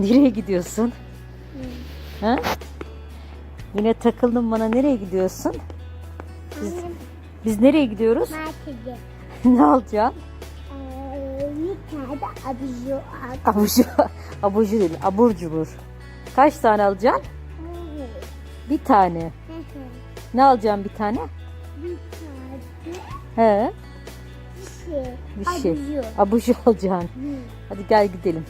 Nereye gidiyorsun? Ha? Yine takıldın bana nereye gidiyorsun? Biz, biz nereye gidiyoruz? Markete. ne alacaksın? Ee, bir tane abijo aldım. Abucu, abucu değil, abur cubur. Kaç tane alacaksın? Bir tane. Ne alacaksın bir tane? bir tane He, bir şey. bir şey. Abijo. Abucu alacaksın. Hı. Hadi gel gidelim.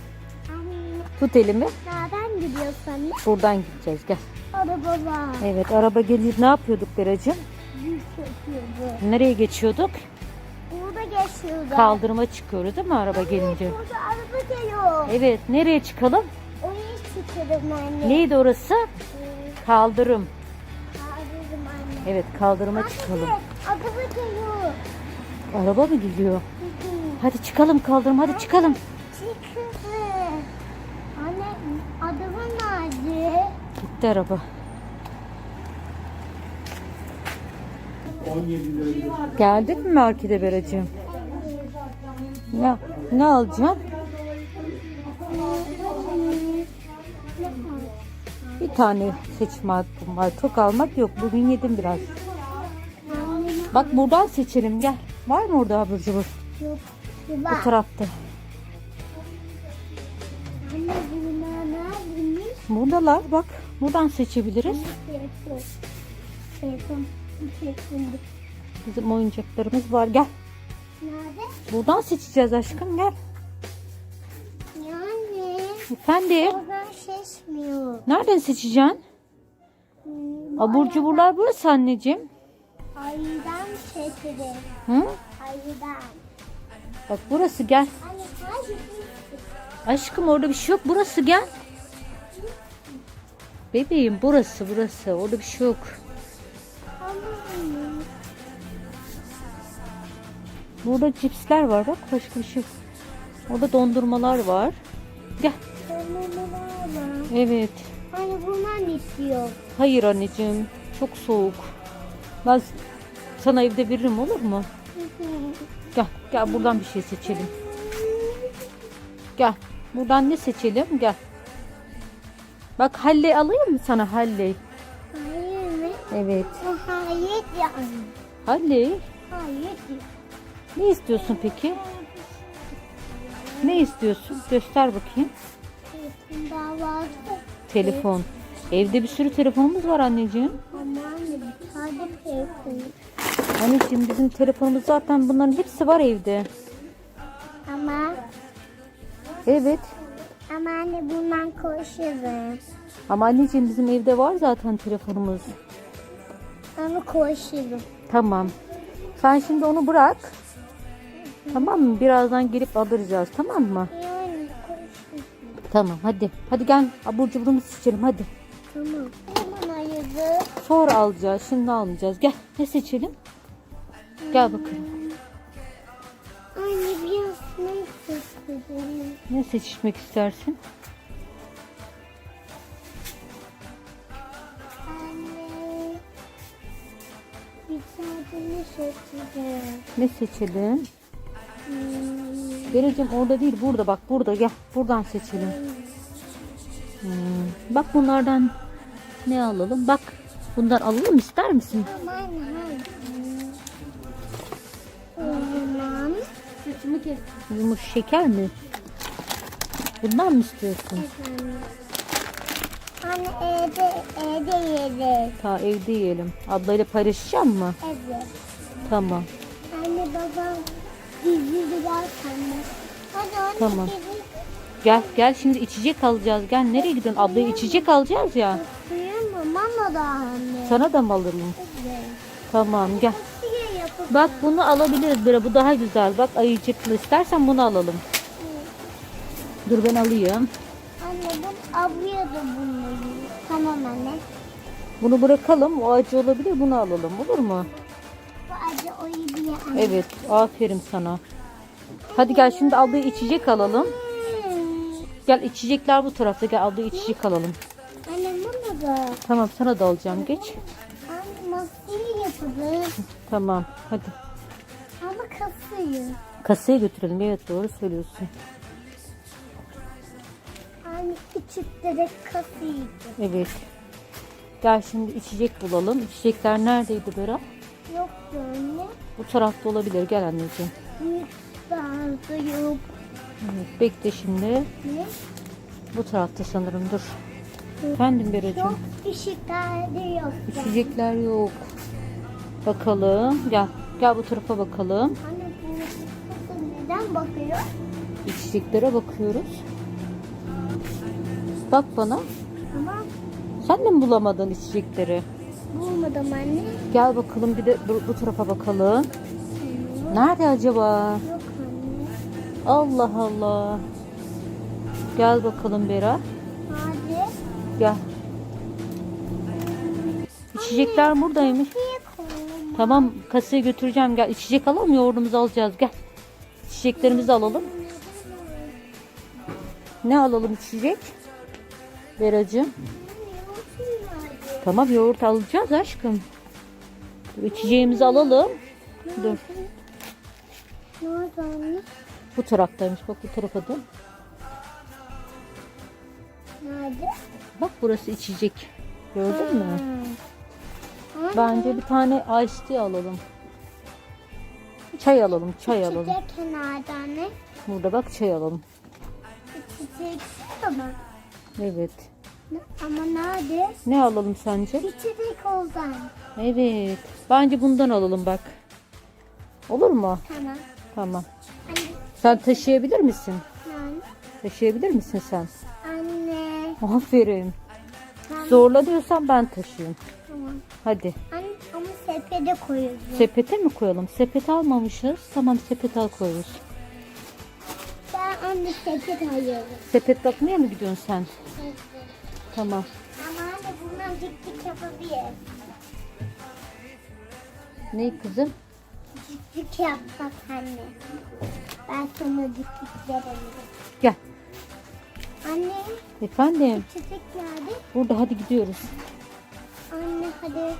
Anne, Tut elimi. Nereden gidiyorsun anne? Buradan gideceğiz gel. Araba var. Evet araba gelir. Ne yapıyorduk Beracığım? Yapıyordu. Nereye geçiyorduk? Burada geçiyordu. Kaldırıma çıkıyoruz değil mi araba gelince? Burada araba geliyor. Evet nereye çıkalım? Oraya çıkarım anne. Neydi orası? Ee, Kaldırım. Kaldırdım anne. Evet kaldırıma çıkalım. Anne, araba geliyor. Araba mı hı. Hadi çıkalım kaldırım hadi çıkalım. Çıkıdı. Anne adamın nerede? Gitti araba. 17 lira. Geldik mi markete Beracığım? Ne, ne alacaksın? Bir tane seçme hakkım var. Çok almak yok. Bugün yedim biraz. Bak buradan seçelim gel. Var mı orada abur cubur? Yok. Bu tarafta. Buradalar bak. Buradan seçebiliriz. Bizim oyuncaklarımız var. Gel. Nerede? Buradan seçeceğiz aşkım gel. Yani. Efendim. Oradan seçmiyor. Nereden seçeceksin? Hmm, Abur cuburlar burası anneciğim. Ayıdan seçelim. Hı? Ayıdan. Bak burası gel. Aşkım orada bir şey yok. Burası gel. Bebeğim burası burası. Orada bir şey yok. Burada cipsler var bak başka bir şey yok. Orada dondurmalar var. Gel. Dondurmalar. Evet. Anne bundan istiyor. Hayır anneciğim. Çok soğuk. Ben sana evde veririm olur mu? Gel. Gel buradan bir şey seçelim. Gel. Buradan ne seçelim? Gel. Bak halle alayım mı sana halle? Hayır mı? Evet. Hayır yani. Halle. Hayır. Ne istiyorsun peki? Ne istiyorsun? Göster bakayım. Telefon daha vardı. Telefon. Evde bir sürü telefonumuz var anneciğim. Anneciğim bizim telefonumuz zaten bunların hepsi var evde. Ama Evet. Ama anne bundan koşurum. Ama anneciğim bizim evde var zaten telefonumuz. Onu koşurum. Tamam. Sen şimdi onu bırak. Tamam mı? Birazdan gelip alacağız tamam mı? Yani. Tamam hadi. Hadi gel abur cuburumuzu seçelim hadi. Tamam. Aman ayıdı. Sonra alacağız. Şimdi almayacağız. Gel. Ne seçelim? Gel bakalım. Ne seçmek istersin? Anne. Ne seçeceğim? Ne seçelim? Hmm. Vereceğim orada değil burada bak burada gel buradan seçelim. Hmm, Bak bunlardan ne alalım? Bak bundan alalım ister misin? Aman hayır. Saçımı kes. Yumuş şeker mi? Bundan mı istiyorsun? Anne evde, evde yeriz. Ta evde yiyelim. Ablayla paylaşacağım mı? Evet. Tamam. Anne babam gizli var sandı. Hadi anne Tamam. gizli Gel gel şimdi içecek alacağız. Gel nereye gidiyorsun? Ablaya içecek alacağız ya. Suyun mu? Mama da anne. Sana da mı alalım? Evet. Tamam gel. Bak bunu alabiliriz Bira. Bu daha güzel. Bak ayıcıklı. İstersen bunu alalım. Dur ben alayım. Anne ben avlıyordum bunları. Tamam anne. Bunu bırakalım. O acı olabilir. Bunu alalım. Olur mu? Bu acı o iyi anne. Evet. Aferin sana. Hadi gel şimdi ablaya içecek alalım. Gel içecekler bu tarafta. Gel ablaya içecek alalım. Anne mama da. Tamam sana da alacağım. Geç. Yapalım. Tamam. Hadi. Ama kasayı. Kasaya götürelim. Evet doğru söylüyorsun. Anne küçükleri kasıydı. Evet. Gel şimdi içecek bulalım. İçecekler neredeydi Berat? Yoktu anne. Bu tarafta olabilir. Gel anneciğim. Büyük bazı yok. Evet, bekle şimdi. Ne? Bu tarafta sanırım dur. Efendim Beracığım. Yok ışıkları yok. İçecekler yok. Bakalım. Gel. Gel bu tarafa bakalım. Anne bu neden bakıyor? İçeceklere bakıyoruz. Bak bana. Ama Sen de mi bulamadın içecekleri? bulmadım anne. Gel bakalım bir de bu, bu tarafa bakalım. Nerede acaba? Yok anne. Allah Allah. Gel bakalım Bera. Hadi. Gel. İçecekler buradaymış. Tamam kasaya götüreceğim. Gel içecek alalım yoğurdumuzu alacağız. Gel. İçeceklerimizi alalım. Ne alalım içecek? Beracığım. Tamam yoğurt alacağız aşkım. İçeceğimizi alalım. Dur. Bu taraftaymış. Bak bu tarafa dön. Nerede? Bak burası içecek. Gördün mü? Anne, Bence bir tane tea alalım. Çay alalım, çay alalım. İçecek kenarda anne. Burada bak çay alalım. İçecek ama. Evet. Ama nerede? Ne alalım sence? İçecek oldan. Evet. Bence bundan alalım bak. Olur mu? Tamam. Tamam. Anne. Sen taşıyabilir misin? Anne. Taşıyabilir misin sen? Anne. Aferin. Tamam. Zorla diyorsan ben taşıyayım. Tamam. Hadi. Anne ama sepete koyuyoruz. Sepete mi koyalım? Sepet almamışız. Tamam sepet al koyuyoruz. Ben anne sepet alıyorum. Sepet bakmaya mı gidiyorsun sen? Evet. Tamam. Ama anne bundan dik dik yapabiliriz. Ne kızım? Dik yapsak anne. Ben sana dik dik veririm. Gel. Anne Efendim. çiçek nerede? Burada hadi gidiyoruz. Hadi.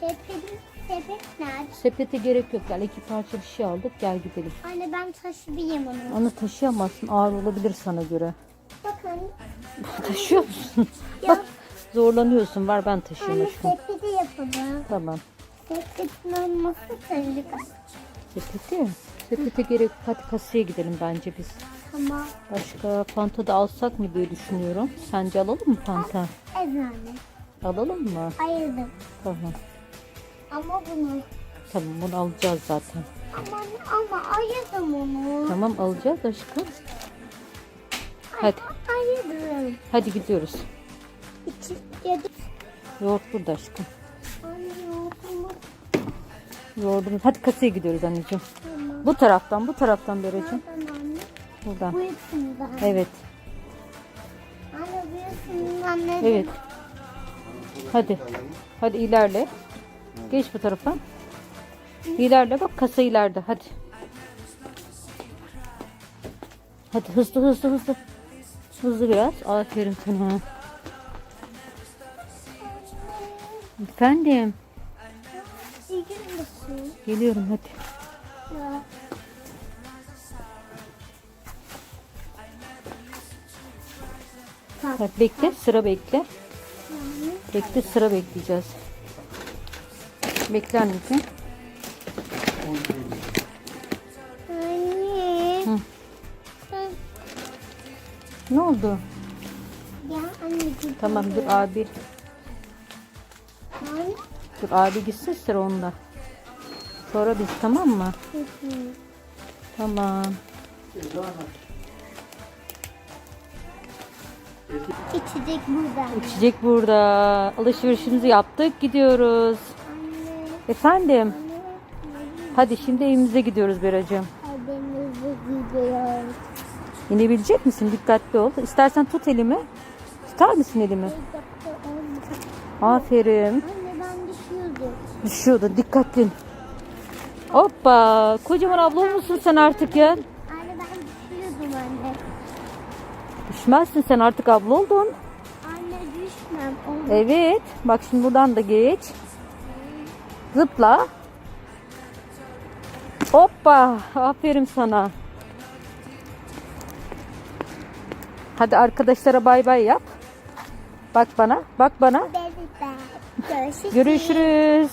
Sepet, sepet nerede? Sepete gerek yok. Gel iki parça bir şey aldık. Gel gidelim. Anne ben taşıyayım onu. Onu taşıyamazsın. Ağır olabilir sana göre. Bakın. Taşıyor musun? Bak zorlanıyorsun. Var ben taşıyayım Anne aşkım. sepeti yapalım. Tamam. Sepetin olması tabii. Sepeti. Sepete gerek. Hadi kasaya gidelim bence biz. Tamam. Başka fanta da alsak mı diye düşünüyorum. Sence alalım mı fanta? Evet anne. Alalım mı? Ayırdım. Tamam. Ama bunu. Tamam bunu alacağız zaten. Ama, ama ayırdım onu. Tamam alacağız aşkım. Hadi. Ayırdım. Hadi gidiyoruz. İçi yedik. Yoğurt burada aşkım. Yoğurdumuz. Hadi kasaya gidiyoruz anneciğim. Tamam. Bu taraftan, bu taraftan anne? Buradan. Bu ikisinden. Evet, Anne bu ikisinden ne? evet. Hadi. Hadi ilerle. Geç bu tarafa. İlerle bak kasa ileride. Hadi. Hadi hızlı hızlı hızlı. Hızlı biraz. Aferin sana. Efendim. Geliyorum hadi. Hadi bekle. Sıra bekle. Bekle sıra bekleyeceğiz. Bekle anneciğim. Anne. Hı. Sen- Ne oldu? Ya anneciğim. Tamam dur abi. Anne. Dur abi gitsin sıra onda. Sonra biz tamam mı? Hı hı. Tamam. İçecek burada. İçecek burada. Alışverişimizi yaptık. Gidiyoruz. Anne. Efendim. Hadi şimdi evimize gidiyoruz Beracığım. Evimize gidiyoruz. İnebilecek misin? Dikkatli ol. İstersen tut elimi. Tutar mısın elimi? Aferin. Anne ben düşüyordum. Düşüyordu. Dikkatli. Hoppa. Kocaman abla olmuşsun sen artık ya. Anne ben düşüyordum anne. Düşmezsin sen artık abla oldun. Anne düşmem. Olmaz. Evet. Bak şimdi buradan da geç. Zıpla. Hoppa. Aferin sana. Hadi arkadaşlara bay bay yap. Bak bana, bak bana. Görüşürüz.